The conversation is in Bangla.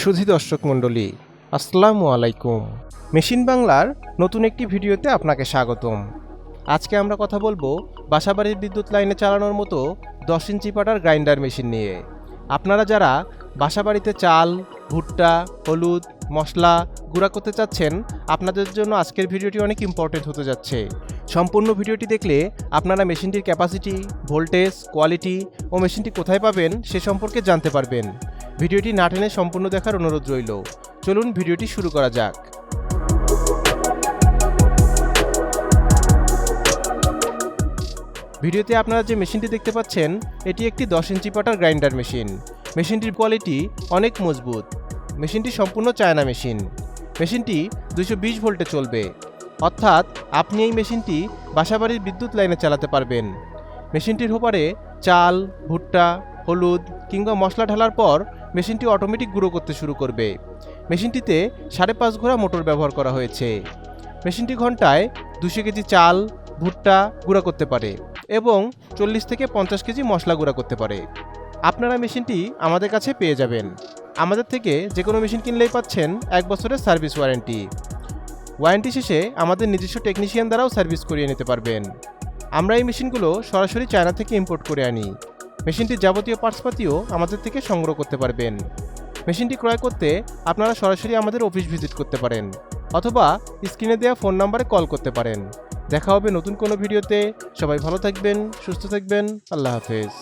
সুধী দর্শক মণ্ডলী, আসসালামু আলাইকুম। মেশিন বাংলার নতুন একটি ভিডিওতে আপনাকে স্বাগতম। আজকে আমরা কথা বলব বাসাবাড়ির বিদ্যুৎ লাইনে চালানোর মতো দশ ইঞ্চি পাটার গ্রাইন্ডার মেশিন নিয়ে। আপনারা যারা বাসাবাড়িতে চাল, ভুট্টা, হলুদ, মশলা গুঁড়া করতে চাচ্ছেন, আপনাদের জন্য আজকের ভিডিওটি অনেক ইম্পর্টেন্ট হতে যাচ্ছে। সম্পূর্ণ ভিডিওটি দেখলে আপনারা মেশিনটির ক্যাপাসিটি ভোল্টেজ কোয়ালিটি ও মেশিনটি কোথায় পাবেন সে সম্পর্কে জানতে পারবেন। ভিডিওটি না টেনে সম্পূর্ণ দেখার অনুরোধ রইল। চলুন ভিডিওটি শুরু করা যাক। ভিডিওতে আপনারা যে মেশিনটি দেখতে পাচ্ছেন, এটি একটি দশ ইঞ্চি পাটার গ্রাইন্ডার মেশিন। মেশিনটির কোয়ালিটি অনেক মজবুত। মেশিনটি সম্পূর্ণ চায়না মেশিন। মেশিনটি দুশো বিশ ভোল্টে চলবে। অর্থাৎ আপনি এই মেশিনটি বাসাবাড়ির বিদ্যুৎ লাইনে চালাতে পারবেন। মেশিনটির হোপারে চাল, ভুট্টা, হলুদ কিংবা মশলা ঢালার পর মেশিনটি অটোমেটিক গুঁড়ো করতে শুরু করবে। মেশিনটিতে সাড়ে পাঁচ ঘোড়া মোটর ব্যবহার করা হয়েছে। মেশিনটি ঘন্টায় দুশো কেজি চাল, ভুট্টা গুঁড়া করতে পারে এবং চল্লিশ থেকে পঞ্চাশ কেজি মশলা গুঁড়া করতে পারে। আপনারা মেশিনটি আমাদের কাছে পেয়ে যাবেন। আমাদের থেকে যে কোনো মেশিন কিনলেই পাচ্ছেন এক বছরের সার্ভিস ওয়ারেন্টি। ওয়ারেন্টি শেষে আমাদের নিজস্ব টেকনিশিয়ান দ্বারাও সার্ভিস করিয়ে নিতে পারবেন। আমরা এই মেশিনগুলো সরাসরি চায়না থেকে ইম্পোর্ট করে আনি। মেশিনটির যাবতীয় পার্টসপাতিও আমাদের থেকে সংগ্রহ করতে পারবেন। মেশিনটি ক্রয় করতে আপনারা সরাসরি আমাদের অফিস ভিজিট করতে পারেন অথবা স্ক্রিনে দেওয়া ফোন নাম্বারে কল করতে পারেন। দেখা হবে নতুন কোনো ভিডিওতে। সবাই ভালো থাকবেন, সুস্থ থাকবেন। আল্লাহ হাফেজ।